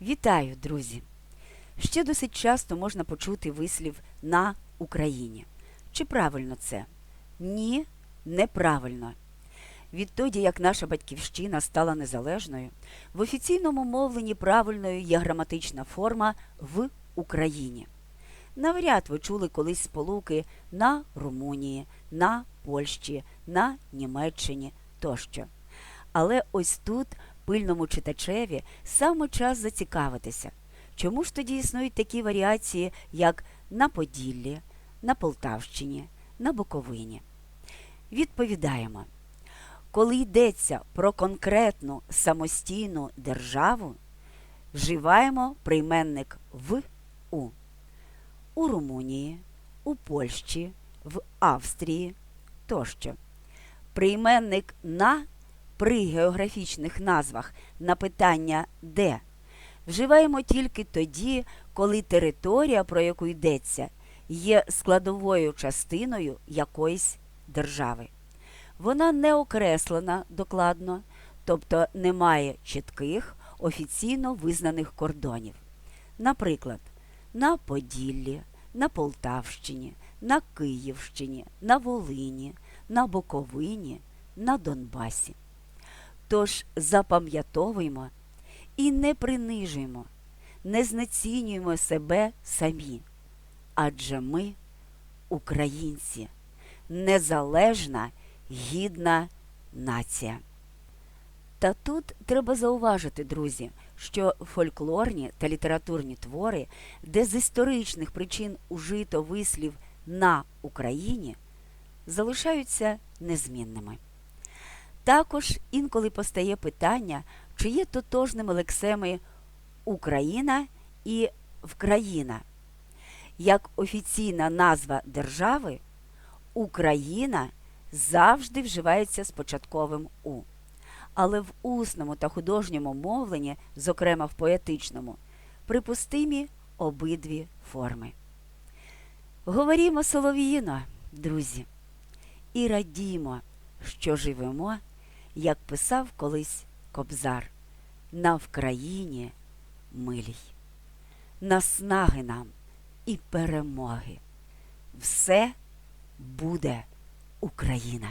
Вітаю, друзі! Ще досить часто можна почути вислів на Україні. Чи правильно це? Ні, неправильно. Відтоді, як наша батьківщина стала незалежною, в офіційному мовленні правильною є граматична форма в Україні. Навряд ви чули колись сполуки на Румунії, на Польщі, на Німеччині тощо. Але ось тут пильному читачеві саме час зацікавитися, чому ж тоді існують такі варіації, як на Поділлі, на Полтавщині, на Буковині. Відповідаємо, коли йдеться про конкретну самостійну державу, вживаємо прийменник в у. У Румунії, у Польщі, в Австрії тощо. Прийменник на при географічних назвах на питання де вживаємо тільки тоді, коли територія, про яку йдеться, є складовою частиною якоїсь держави. Вона не окреслена докладно, тобто не має чітких офіційно визнаних кордонів. Наприклад, на Поділлі, на Полтавщині, на Київщині, на Волині, на Буковині, на Донбасі. Тож запам'ятовуємо і не принижуємо, не знецінюємо себе самі, адже ми українці, незалежна, гідна нація. Та тут треба зауважити, друзі, що фольклорні та літературні твори, де з історичних причин ужито вислів на Україні, залишаються незмінними. Також інколи постає питання, чи є тотожними лексеми Україна і Вкраїна. Як офіційна назва держави, Україна завжди вживається з початковим У. Але в усному та художньому мовленні, зокрема в поетичному, припустимі обидві форми. Говорімо солов'їно, друзі, і радімо, що живемо, як писав колись Кобзар, на Вкраїні милій. Наснаги нам і перемоги. Все буде Україна.